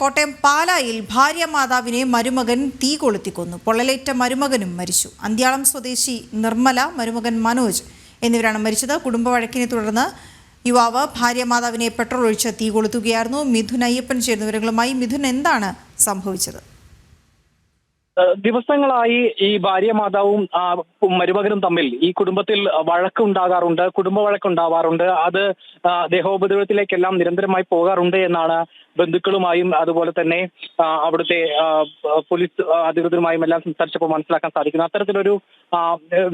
കോട്ടയം പാലായിൽ ഭാര്യ മാതാവിനെ മരുമകൻ തീ കൊളുത്തിക്കൊന്നു. പൊള്ളലേറ്റ മരുമകനും മരിച്ചു. അന്ത്യാളം സ്വദേശി നിർമ്മല മരുമകൻ മനോജ് എന്നിവരാണ് മരിച്ചത്. കുടുംബ വഴക്കിനെ തുടർന്ന് യുവാവ് ഭാര്യ മാതാവിനെ പെട്രോൾ ഒഴിച്ച് തീ കൊളുത്തുകയായിരുന്നു. മിഥുൻ അയ്യപ്പൻ ചേരുന്ന വിവരങ്ങളുമായി മിഥുൻ എന്താണ് സംഭവിച്ചത്? ദിവസങ്ങളായി ഈ ഭാര്യ മാതാവും മരുമകനും തമ്മിൽ ഈ കുടുംബത്തിൽ വഴക്ക് ഉണ്ടാകാറുണ്ട് കുടുംബ വഴക്ക് ഉണ്ടാവാറുണ്ട് അത് ദേഹോപദ്രവത്തിലേക്കെല്ലാം നിരന്തരമായി പോകാറുണ്ട് എന്നാണ് ബന്ധുക്കളുമായും അതുപോലെ തന്നെ അവിടുത്തെ പോലീസ് അധികൃതരുമായും എല്ലാം സംസാരിച്ചപ്പോൾ മനസ്സിലാക്കാൻ സാധിക്കുന്നത് അത്തരത്തിലൊരു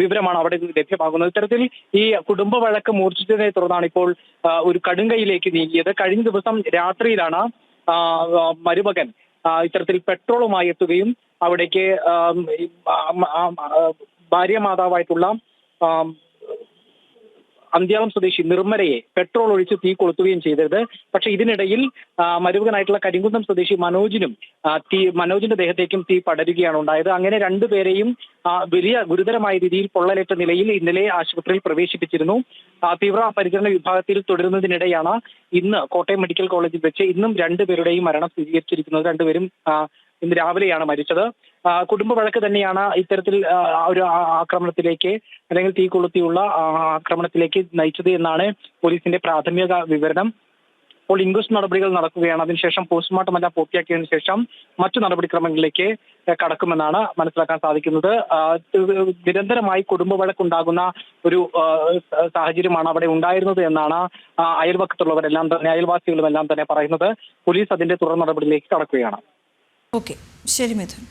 വിവരമാണ് അവിടെ ലഭ്യമാകുന്നത്. ഇത്തരത്തിൽ ഈ കുടുംബ വഴക്ക് മൂർച്ഛിച്ചതിനെ തുടർന്നാണ് ഇപ്പോൾ ഒരു കടുങ്കയിലേക്ക് നീങ്ങിയത്. കഴിഞ്ഞ ദിവസം രാത്രിയിലാണ് മരുമകൻ ഇത്തരത്തിൽ പെട്രോളുമായി എത്തുകയും അവിടേക്ക് ഭാര്യ മാതാവായിട്ടുള്ള അന്ത്യാളം സ്വദേശി നിർമ്മലയെ പെട്രോൾ ഒഴിച്ച് തീ കൊളുത്തുകയും ചെയ്തത്. പക്ഷെ ഇതിനിടയിൽ മരുവകനായിട്ടുള്ള കരിങ്കുന്നം സ്വദേശി മനോജിനും തീ മനോജിന്റെ ദേഹത്തേക്കും തീ പടരുകയാണ് ഉണ്ടായത്. അങ്ങനെ രണ്ടുപേരെയും വലിയ ഗുരുതരമായ രീതിയിൽ പൊള്ളലേറ്റ നിലയിൽ ഇന്നലെ ആശുപത്രിയിൽ പ്രവേശിപ്പിച്ചിരുന്നു. തീവ്ര പരിചരണ വിഭാഗത്തിൽ തുടരുന്നതിനിടെയാണ് ഇന്ന് കോട്ടയം മെഡിക്കൽ കോളേജിൽ വെച്ച് ഇന്നും രണ്ടുപേരുടെയും മരണം സ്ഥിരീകരിച്ചിരിക്കുന്നത്. രണ്ടുപേരും ഇന്ന് രാവിലെയാണ് മരിച്ചത്. കുടുംബ വഴക്ക് തന്നെയാണ് ഇത്തരത്തിൽ ഒരു ആക്രമണത്തിലേക്ക് അല്ലെങ്കിൽ തീ കൊളുത്തിയുള്ള ആക്രമണത്തിലേക്ക് നയിച്ചത് എന്നാണ് പോലീസിന്റെ പ്രാഥമിക വിവരണം. ഇപ്പോൾ ഇൻക്വസ്റ്റ് നടപടികൾ നടക്കുകയാണ്. അതിനുശേഷം പോസ്റ്റ്മോർട്ടം എല്ലാം പൂർത്തിയാക്കിയതിനു ശേഷം മറ്റു നടപടിക്രമങ്ങളിലേക്ക് കടക്കുമെന്നാണ് മനസ്സിലാക്കാൻ സാധിക്കുന്നത്. നിരന്തരമായി കുടുംബ വഴക്കുണ്ടാകുന്ന ഒരു സാഹചര്യമാണ് അവിടെ ഉണ്ടായിരുന്നത് എന്നാണ് അയൽവക്കത്തുള്ളവരെല്ലാം തന്നെ അയൽവാസികളും എല്ലാം തന്നെ പറയുന്നത്. പോലീസ് അതിന്റെ തുടർ നടപടിയിലേക്ക് കടക്കുകയാണ്. ഓക്കെ. ശരി മിഥുൻ.